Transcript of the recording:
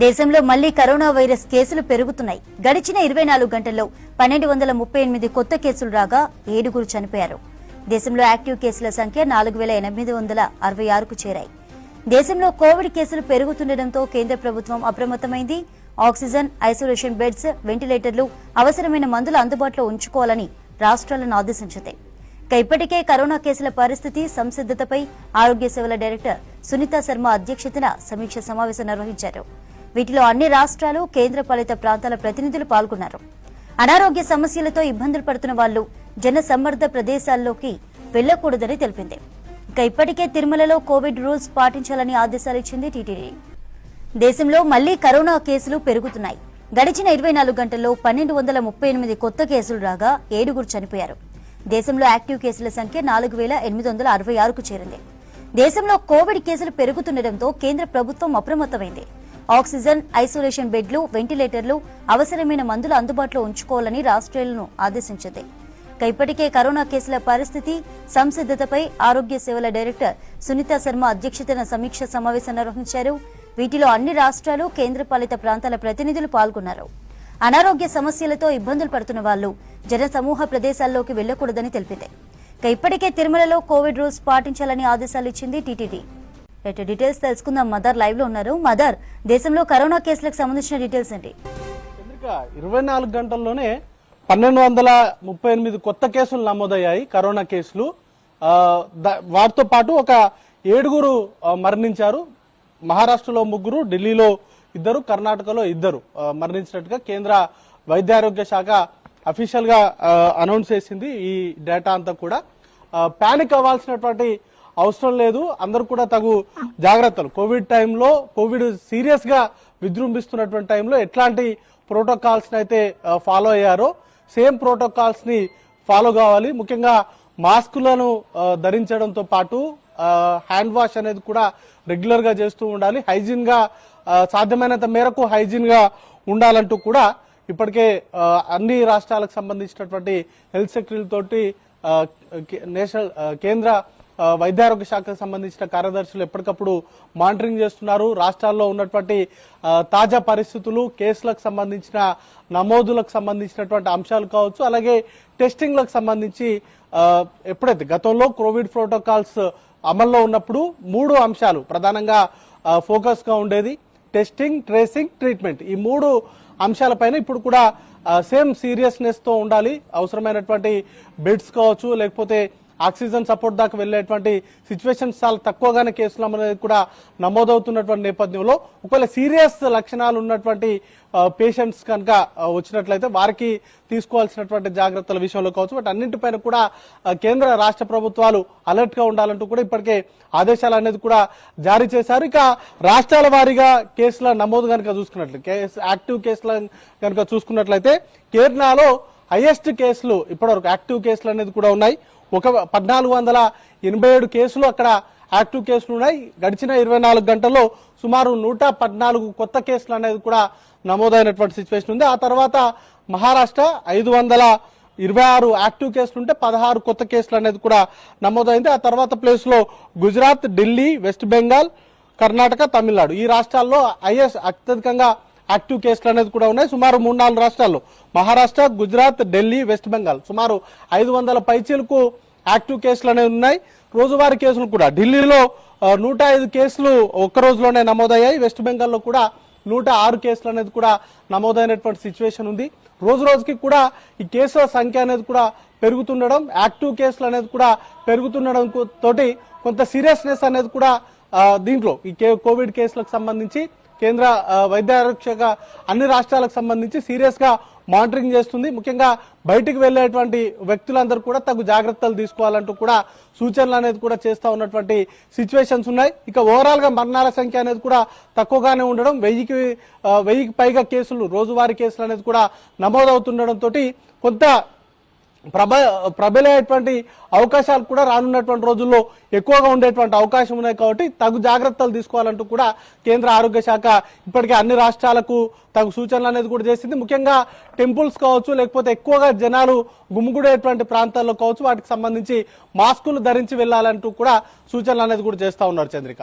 దేశంలో మళ్ళీ corona virus కేసులు పెరుగుతున్నాయి. గడిచిన ఇరవై నాలుగు గంటల్లో పన్నెండు వందల ముప్పై ఎనిమిది కొత్త కేసులు రాగా ఏడుగురు చనిపోయారు. దేశంలో యాక్టివ్ కేసుల సంఖ్య నాలుగు వేల ఎనిమిది వందల అరవై ఆరుకు చేరాయి. దేశంలో కోవిడ్ కేసులు పెరుగుతుండటంతో కేంద్ర ప్రభుత్వం అప్రమత్తమైంది. ఆక్సిజన్ ఐసోలేషన్ బెడ్స్ వెంటిలేటర్లు అవసరమైన మందులు అందుబాటులో ఉంచుకోవాలని రాష్ట్రాలను ఆదేశించింది ఇప్పటికే కరోనా కేసుల పరిస్థితి సంసిద్దతపై ఆరోగ్య సేవల డైరెక్టర్ సునీత శర్మ అధ్యక్షతన సమీక్ష సమావేశం నిర్వహించారు. వీటిలో అన్ని రాష్ట్రాలు కేంద్రపాలిత ప్రాంతాల ప్రతినిధులు పాల్గొన్నారు. అనారోగ్య సమస్యలతో ఇబ్బందులు పడుతున్న వాళ్ళు జనసమ్మర్ద ప్రదేశాల్లోకి వెళ్ళకూడదని తెలిపింది. ఇక ఇప్పటికే తిరుమలలో కోవిడ్ రూల్స్ పాటించాలని ఆదేశాలు ఇచ్చింది టీటీడీ. దేశంలో మళ్ళీ కరోనా కేసులు పెరుగుతున్నాయి. గడిచిన ఇరవై నాలుగు గంటల్లో పన్నెండు వందల ముప్పై ఎనిమిది కొత్త కేసులు రాగా ఏడుగురు చనిపోయారు. దేశంలో యాక్టివ్ కేసుల సంఖ్య నాలుగు వేల ఎనిమిది వందల అరవై ఆరుకు చేరింది. దేశంలో కోవిడ్ కేసులు పెరుగుతుండటంతో కేంద్ర ప్రభుత్వం అప్రమత్తమైంది. ఆక్సిజన్ ఐసోలేషన్ బెడ్లు వెంటిలేటర్లు అవసరమైన మందులు అందుబాటులో ఉంచుకోవాలని రాష్ట్రాలను ఆదేశించింది. ఇప్పటికే కరోనా కేసుల పరిస్థితి సంసిద్ధతపై ఆరోగ్య సేవల డైరెక్టర్ సునీత శర్మ అధ్యక్షతన సమీక్ష సమావేశం నిర్వహించారు. వీటిలో అన్ని రాష్ట్రాలు కేంద్రపాలిత ప్రాంతాల ప్రతినిధులు పాల్గొన్నారు. అనారోగ్య సమస్యలతో ఇబ్బందులు పడుతున్న వాళ్ళు జన సమూహ ప్రదేశాల్లోకి వెళ్ళకూడదని తెలిపింది. ఇప్పటికే తిరుమలలో కోవిడ్ రూల్స్ పాటించాలని ఆదేశాలు ఇచ్చింది టీటీడీ. రైట్ డీటెయిల్స్ తెలుసుకుందాం. మదర్ లైవ్లో ఉన్నారు. మదర్ దేశంలో కరోనా కేసులకు సంబంధించిన డీటెయిల్స్ ఏంటి? ఇరవై నాలుగు గంటల్లోనే పన్నెండు వందల ముప్పై ఎనిమిది కొత్త కేసులు నమోదయ్యాయి. కరోనా కేసులు. వారితో వాటితో పాటు ఒక ఏడుగురు మరణించారు. మహారాష్ట్రలో ముగ్గురు ఢిల్లీలో ఇద్దరు కర్ణాటకలో ఇద్దరు మరణించినట్టుగా కేంద్ర వైద్య ఆరోగ్య శాఖ అఫీషియల్గా అనౌన్స్ చేసింది. ఈ డేటా అంతా కూడా. పానిక్ అవ్వాల్సినటువంటి అవసరం లేదు. అందరూ కూడా తగు జాగ్రత్తలు. కోవిడ్ టైంలో కోవిడ్ సీరియస్గా విజృంభిస్తున్నటువంటి టైంలో ఎట్లాంటి ప్రోటోకాల్స్ అయితే ఫాలో అయ్యారో సేమ్ ప్రోటోకాల్స్ని ఫాలో కావాలి. ముఖ్యంగా మాస్కులను ధరించడంతో పాటు హ్యాండ్ వాష్ అనేది కూడా రెగ్యులర్గా చేస్తూ ఉండాలి. హైజీన్గా సాధ్యమైనంత మేరకు హైజీన్గా ఉండాలంటూ కూడా ఇప్పటికే అన్ని రాష్ట్రాలకు సంబంధించినటువంటి హెల్త్ సెక్రటరీ తోటి నేషనల్ కేంద్ర వైద్యారోగ్య శాఖకు సంబంధించిన కార్యదర్శులు ఎప్పటికప్పుడు మానిటరింగ్ చేస్తున్నారు. రాష్ట్రాల్లో ఉన్నటువంటి తాజా పరిస్థితులు కేసులకు సంబంధించిన నమోదులకు సంబంధించినటువంటి అంశాలు కావచ్చు అలాగే టెస్టింగ్లకు సంబంధించి ఎప్పుడైతే గతంలో కోవిడ్ ప్రోటోకాల్స్ అమల్లో ఉన్నప్పుడు మూడు అంశాలు ప్రధానంగా ఫోకస్గా ఉండేది. Testing tracing treatment. ఈ మూడు అంశాలపైన ఇప్పుడు కూడా సేమ్ సీరియస్నెస్తో ఉండాలి. అవసరమైనటువంటి బెడ్స్ కావచ్చు లేకపోతే ఆక్సిజన్ సపోర్ట్ దాకా వెళ్ళేటువంటి సిచ్యువేషన్స్ చాలా తక్కువగానే కేసులు అనేది కూడా నమోదవుతున్నటువంటి నేపథ్యంలో ఒకవేళ సీరియస్ లక్షణాలు ఉన్నటువంటి పేషెంట్స్ కనుక వచ్చినట్లయితే వారికి తీసుకోవాల్సినటువంటి జాగ్రత్తల విషయంలో కావచ్చు. బట్ అన్నింటిపైన కూడా కేంద్ర రాష్ట్ర ప్రభుత్వాలు అలర్ట్గా ఉండాలంటూ కూడా ఇప్పటికే ఆదేశాలు అనేది కూడా జారీ చేశారు. ఇక రాష్ట్రాల వారీగా కేసుల నమోదు కనుక చూసుకున్నట్లు యాక్టివ్ కేసుల కనుక చూసుకున్నట్లయితే కేరళలో హైయెస్ట్ కేసులు ఇప్పటివరకు యాక్టివ్ కేసులు అనేది కూడా ఉన్నాయి. ఒక పద్నాలుగు వందల ఎనభై ఏడు కేసులు అక్కడ యాక్టివ్ కేసులు ఉన్నాయి. గడిచిన ఇరవై నాలుగు గంటల్లో సుమారు నూట పద్నాలుగు కొత్త కేసులు అనేది కూడా నమోదైనటువంటి సిచ్యువేషన్ ఉంది. ఆ తర్వాత మహారాష్ట్ర ఐదు వందల ఇరవై ఆరు యాక్టివ్ కేసులు ఉంటే పదహారు కొత్త కేసులు అనేది కూడా నమోదైంది. ఆ తర్వాత ప్లేస్లో గుజరాత్ ఢిల్లీ వెస్ట్ బెంగాల్ కర్ణాటక తమిళనాడు ఈ రాష్ట్రాల్లో ఐఎస్ అత్యధికంగా యాక్టివ్ కేసులు అనేది కూడా ఉన్నాయి. సుమారు మూడు నాలుగు రాష్ట్రాల్లో. మహారాష్ట్ర గుజరాత్ ఢిల్లీ వెస్ట్ బెంగాల్. సుమారు ఐదు వందల పైచీలకు యాక్టివ్ కేసులు అనేవి ఉన్నాయి. రోజువారీ కేసులు కూడా. ఢిల్లీలో నూట ఐదు కేసులు ఒక్క రోజులోనే నమోదయ్యాయి. వెస్ట్ బెంగాల్లో కూడా నూట ఆరు కేసులు అనేది కూడా నమోదైనటువంటి సిచ్యువేషన్ ఉంది. రోజు రోజుకి కూడా ఈ కేసుల సంఖ్య అనేది కూడా పెరుగుతుండడం యాక్టివ్ కేసులు అనేది కూడా పెరుగుతుండడం తోటి కొంత సీరియస్నెస్ అనేది కూడా దీంట్లో ఈ కే- కోవిడ్ కేసులకు సంబంధించి కేంద్ర వైద్య ఆరోగ్య శాఖ అన్ని రాష్ట్రాలకు సంబంధించి సీరియస్గా మానిటరింగ్ చేస్తుంది. ముఖ్యంగా బయటికి వెళ్ళేటువంటి వ్యక్తులందరూ కూడా తగు జాగ్రత్తలు తీసుకోవాలంటూ కూడా సూచనలు అనేది కూడా చేస్తా ఉన్నటువంటి సిచ్యువేషన్స్ ఉన్నాయి. ఇక ఓవరాల్గా మరణాల సంఖ్య అనేది కూడా తక్కువగానే ఉండడం వెయ్యికి వెయ్యికి పైగా కేసులు రోజువారీ కేసులు అనేది కూడా నమోదవుతుండడం తోటి కొంత ప్రబ ప్రబలయ్యేటువంటి అవకాశాలు కూడా రానున్నటువంటి రోజుల్లో ఎక్కువగా ఉండేటువంటి అవకాశం ఉన్నాయి కాబట్టి తగు జాగ్రత్తలు తీసుకోవాలంటూ కూడా కేంద్ర ఆరోగ్య శాఖ ఇప్పటికే అన్ని రాష్ట్రాలకు తగు సూచనలు అనేది కూడా చేసింది. ముఖ్యంగా టెంపుల్స్ కావచ్చు లేకపోతే ఎక్కువగా జనాలు గుమ్ముగుడేటువంటి ప్రాంతాల్లో కావచ్చు వాటికి సంబంధించి మాస్కులు ధరించి వెళ్ళాలంటూ కూడా సూచనలు అనేది కూడా చేస్తూ ఉన్నారు చంద్రిక.